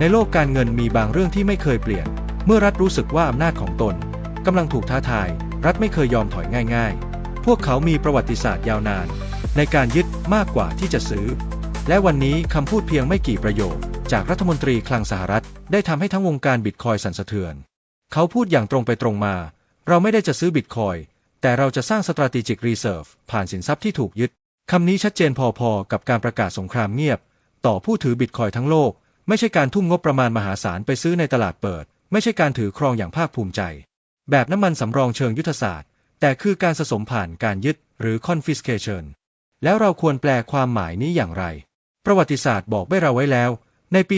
ในโลกการเงินมีบางเรื่องที่ไม่เคยเปลี่ยน เมื่อรัฐรู้สึกว่าอำนาจของตนกำลังถูกท้าทาย รัฐไม่เคยยอมถอยง่าย ๆ พวกเขามีประวัติศาสตร์ยาวนาน ในการยึดมากกว่าที่จะซื้อ และวันนี้คำพูดเพียงไม่กี่ประโยค จากรัฐมนตรีคลังสหรัฐ ได้ทำให้ทั้งวงการบิตคอยสั่นสะเทือน เขาพูดอย่างตรงไปตรงมา เราไม่ได้จะซื้อบิตคอยแต่เราจะสร้าง strategic reserve ผ่านสินทรัพย์ที่ถูกยึดคำนี้ชัดเจนพอๆกับการประกาศสงครามเงียบ ต่อผู้ถือบิตคอยทั้งโลก ไม่ใช่การทุ่มงบประมาณมหาศาลไปซื้อในตลาดเปิด ไม่ใช่การถือครองอย่างภาคภูมิใจ แบบน้ำมันสำรองเชิงยุทธศาสตร์ แต่คือการสะสมผ่านการยึดหรือ confiscation แล้วเราควรแปลความหมายนี้อย่างไร ประวัติศาสตร์บอกไว้เราไว้แล้ว ในปี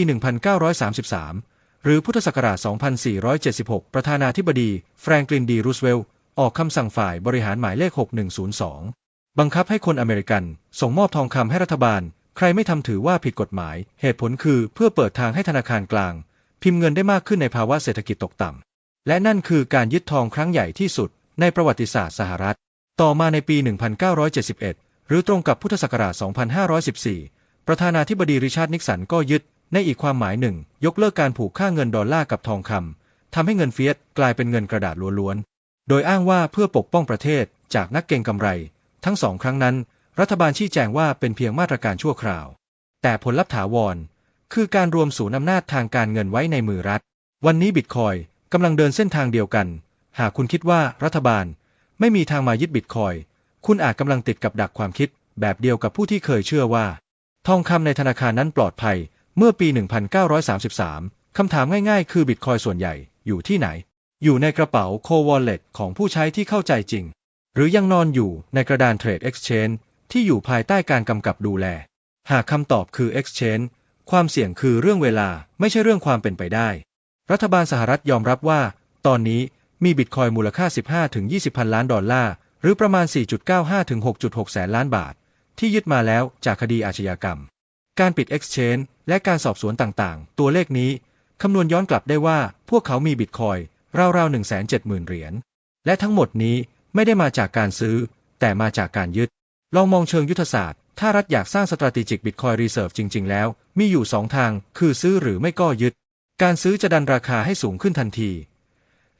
1933 หรือพุทธศักราช 2476 ประธานาธิบดี แฟรงคลินดีรูสเวลต์ออกคำสั่งฝ่ายบริหารหมายเลข 6102 บังคับให้คนอเมริกัน ส่งมอบทองคำให้รัฐบาล ใครไม่ทำถือว่าผิดกฎหมาย เหตุผลคือเพื่อเปิดทางให้ธนาคารกลาง พิมพ์เงินได้มากขึ้นในภาวะเศรษฐกิจตกต่ำ และนั่นคือการยึดทองครั้งใหญ่ที่สุดในประวัติศาสตร์สหรัฐ ต่อมาในปี 1971 หรือตรงกับพุทธศักราช 2514 ประธานาธิบดีริชาร์ดนิกสันก็ยึด ในอีกความหมายหนึ่ง ยกเลิกการผูกค่าเงินดอลลาร์กับทองคำทำให้เงินเฟียสกลายเป็นเงินกระดาษล้วนๆ โดยอ้างว่าเพื่อปกป้องประเทศจากนักเก็งกำไร ทั้งสองครั้งนั้น รัฐบาลชี้แจงว่าเป็นเพียงมาตรการชั่วคราว แต่ผลลัพธ์ถาวร คือการรวมศูนย์อำนาจทางการเงินไว้ในมือรัฐ วันนี้บิตคอยกำลังเดินเส้นทางเดียวกัน หากคุณคิดว่ารัฐบาลไม่มีทางมายึดบิตคอย คุณอาจกำลังติดกับดักความคิด แบบเดียวกับผู้ที่เคยเชื่อว่า ทองคำในธนาคารนั้นปลอดภัย เมื่อปี 1933 คำถามง่ายๆ คือบิตคอยส่วนใหญ่อยู่ที่ไหน อยู่ในกระเป๋าโควอลเล็ตของผู้ใช้ที่เข้าใจจริง หรือยังนอนอยู่ในกระดานเทรด Exchange ที่อยู่ภายใต้การกำกับดูแล หากคำตอบคือ Exchange ความเสี่ยงคือเรื่องเวลาไม่ใช่เรื่องความเป็นไปได้ รัฐบาลสหรัฐยอมรับว่า ตอนนี้มีบิตคอยมูลค่า 15-20 พันล้านดอลลาร์ หรือประมาณ 4.95-6.6 แสนล้านบาท ที่ยึดมาแล้วจากคดีอาชญากรรม การปิด Exchange และการสอบสวนต่างๆ ตัวเลขนี้คำนวณย้อนกลับได้ว่าพวกเขามีบิตคอยราวๆ170,000 เหรียญ และทั้งหมดนี้ไม่ได้มาจากการซื้อ แต่มาจากการยึด ลองมองเชิงยุทธศาสตร์ ถ้ารัฐอยากสร้าง strategic bitcoin reserve จริง ๆ แล้ว มีอยู่สองทาง คือซื้อหรือไม่ก็ยึด การซื้อจะดันราคาให้สูงขึ้นทันที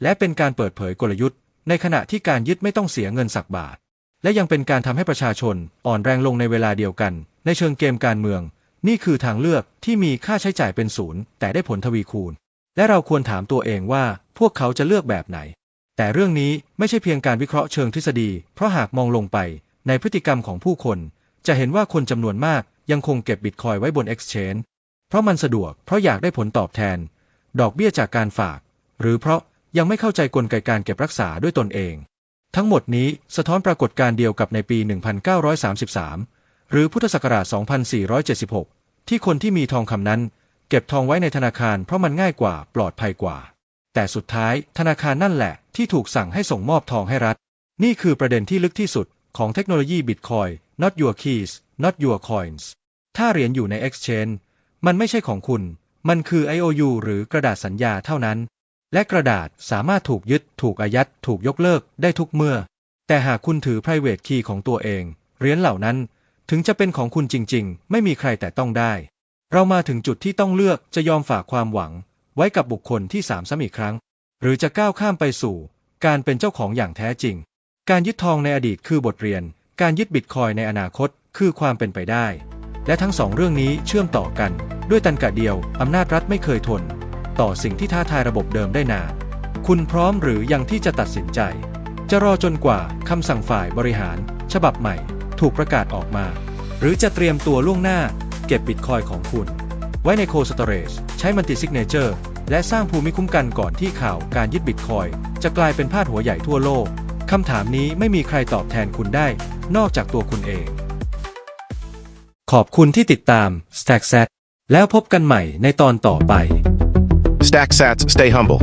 และเป็นการเปิดเผยกลยุทธ์ ในขณะที่การยึดไม่ต้องเสียเงินสักบาท และยังเป็นการทำให้ประชาชนอ่อนแรงลงในเวลาเดียวกัน ในเชิงเกมการเมือง นี่คือทางเลือกที่มีค่าใช้จ่ายเป็นศูนย์แต่ได้ผลทวีคูณ และเราควรถามตัวเองว่า พวกเขาจะเลือกแบบไหน แต่เรื่องนี้ไม่ใช่เพียงการวิเคราะห์เชิงทฤษฎี เพราะหากมองลงไป ในพฤติกรรมของผู้คน จะเห็นว่าคนจำนวนมากยังคงเก็บบิตคอยไว้บน Exchange เพราะมันสะดวกเพราะอยากได้ผลตอบแทน ดอกเบี้ยจากการฝาก หรือเพราะยังไม่เข้าใจกลไกการเก็บรักษาด้วยตนเอง ทั้งหมดนี้สะท้อนปรากฏการเดียวกับในปี 1933 หรือพุทธศักราช 2476 ที่คนที่มีทองคำนั้น เก็บทองไว้ในธนาคารเพราะมันง่ายกว่าปลอดภัยกว่า แต่สุดท้ายธนาคารนั่นแหละที่ถูกสั่งให้ส่งมอบทองให้รัฐ นี่คือประเด็นที่ลึกที่สุด ของเทคโนโลยีบิตคอย not your keys not your coins ถ้าเหรียญอยู่ใน exchange มันไม่ใช่ของคุณ มันคือ IOU หรือกระดาษสัญญาเท่านั้น และกระดาษสามารถถูกยึด ถูกอายัด ถูกยกเลิกได้ทุกเมื่อ แต่หากคุณถือ private key ของตัวเอง เหรียญเหล่านั้น ถึงจะเป็นของคุณจริง ๆ ไม่มีใครแต่ต้องได้ เรามาถึงจุดที่ต้องเลือกจะยอมฝากความหวัง ไว้กับบุคคลที่สามซ้ำอีกครั้ง หรือจะก้าวข้ามไปสู่ การเป็นเจ้าของอย่างแท้จริง การยึดทองในอดีตคือบทเรียน การยึดบิตคอยในอนาคตคือความเป็นไปได้ และทั้งสองเรื่องนี้เชื่อมต่อกัน ด้วยตันกะเดียว อำนาจรัฐไม่เคยทน ต่อสิ่งที่ท้าทายระบบเดิมได้นานคุณพร้อมหรือยังที่จะตัดสินใจ จะรอจนกว่าคำสั่งฝ่ายบริหาร ฉบับใหม่ ถูกประกาศออกมา หรือจะเตรียมตัวล่วงหน้า เก็บบิตคอยของคุณ ไว้ในโคสตอเรจใช้มันติซิกเนเจอร์และสร้างภูมิคุ้มกันก่อนที่ข่าวการยึดบิตคอยจะกลายเป็นพาดหัวใหญ่ทั่วโลก คำถามนี้ไม่มีใครตอบแทนคุณได้ นอกจากตัวคุณเอง ขอบคุณที่ติดตาม Stack s a t แล้วพบกันใหม่ในตอนต่อไป Stack sats, stay humble.